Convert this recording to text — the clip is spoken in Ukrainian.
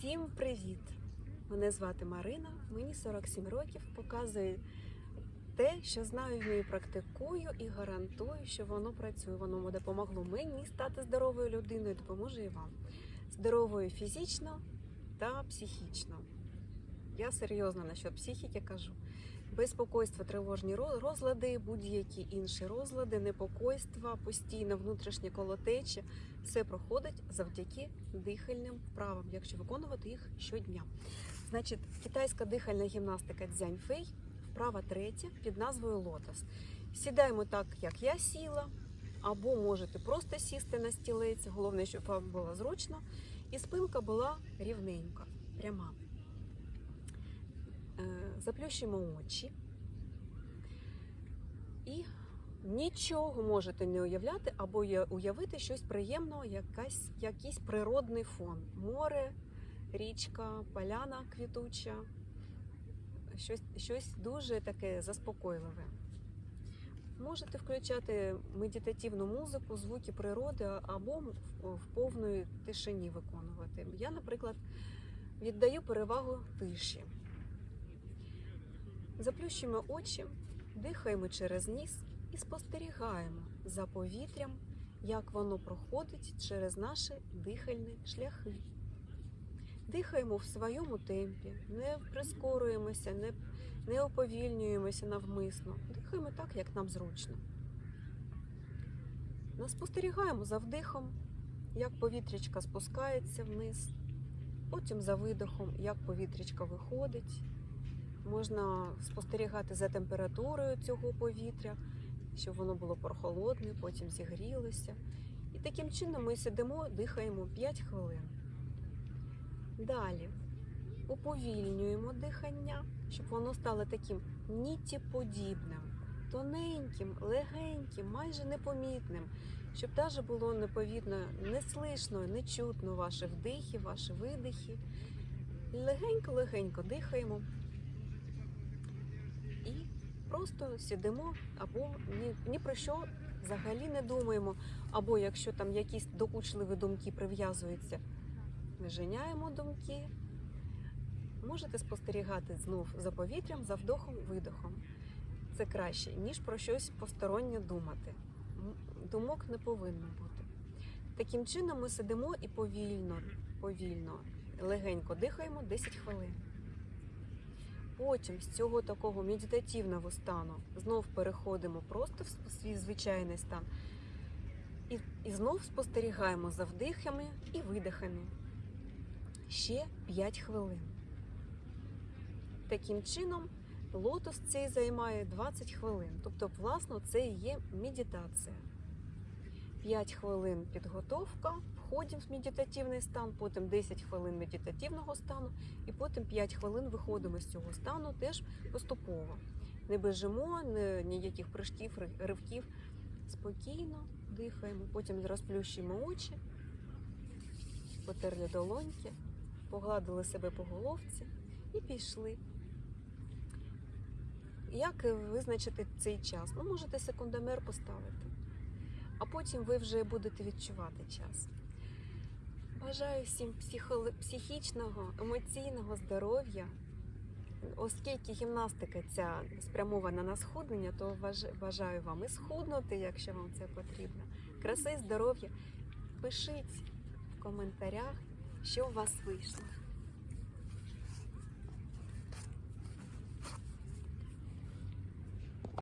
Всім привіт! Мене звати Марина, мені 47 років. Показую те, що знаю, вмію, практикую і гарантую, що воно працює. Воно допомогло мені стати здоровою людиною, допоможе і вам. Здоровою фізично та психічно. Я серйозно на що психіки кажу. Безпокойство, тривожні розлади, будь-які інші розлади, непокойства, постійно внутрішнє колотече, все проходить завдяки дихальним вправам, якщо виконувати їх щодня. Значить, китайська дихальна гімнастика дзяньфей, вправа третя під назвою лотос. Сідаємо так, як я сіла, або можете просто сісти на стілець. Головне, щоб вам було зручно, і спинка була рівненька, пряма. Е, Заплющуємо очі. І нічого можете не уявляти, або уявити щось приємного, якась, якийсь природний фон. Море, річка, поляна квітуча, щось, щось дуже таке заспокійливе. Можете включати медитативну музику, звуки природи або в повної тишині виконувати. Я, наприклад, віддаю перевагу тиші. Заплющуємо очі, дихаємо через ніс і спостерігаємо за повітрям, як воно проходить через наші дихальні шляхи. Дихаємо в своєму темпі, не прискорюємося, не, не уповільнюємося навмисно. Дихаємо так, як нам зручно. Спостерігаємо за вдихом, як повітрячка спускається вниз, потім за видихом, як повітрячка виходить. Можна спостерігати за температурою цього повітря, щоб воно було прохолодне, потім зігрілося. І таким чином ми сидимо, дихаємо 5 хвилин. Далі уповільнюємо дихання, щоб воно стало таким нітіподібним, тоненьким, легеньким, майже непомітним, щоб навіть було неповідно, не слишно, не чутно ваші вдихи, ваші видихи. Легенько-легенько дихаємо просто сидимо або ні, ні про що взагалі не думаємо. Або якщо там якісь докучливі думки прив'язуються, виженяємо думки. Можете спостерігати знов за повітрям, за вдохом, видохом. Це краще, ніж про щось постороннє думати. Думок не повинно бути. Таким чином ми сидимо і повільно, повільно, легенько дихаємо 10 хвилин. Потім з цього такого медитативного стану знов переходимо просто в свій звичайний стан. І, і знов спостерігаємо за вдихами і видихами. Ще 5 хвилин. Таким чином, лотос цей займає 20 хвилин. Тобто, власно, це і є медитація. 5 хвилин підготовка, входимо в медитативний стан, потім 10 хвилин медитативного стану, і потім 5 хвилин виходимо з цього стану теж поступово. Не бежимо, не, ніяких прыжків, ривків. Спокійно дихаємо, потім розплющуємо очі, потерли долоньки, погладили себе по головці і пішли. Як визначити цей час? Ну, можете секундомер поставити, а потім ви вже будете відчувати час. Бажаю всім психічного, емоційного здоров'я. Оскільки гімнастика ця спрямована на схуднення, то бажаю вам і схуднути, якщо вам це потрібно. Краси, здоров'я. Пишіть в коментарях, що у вас вийшло.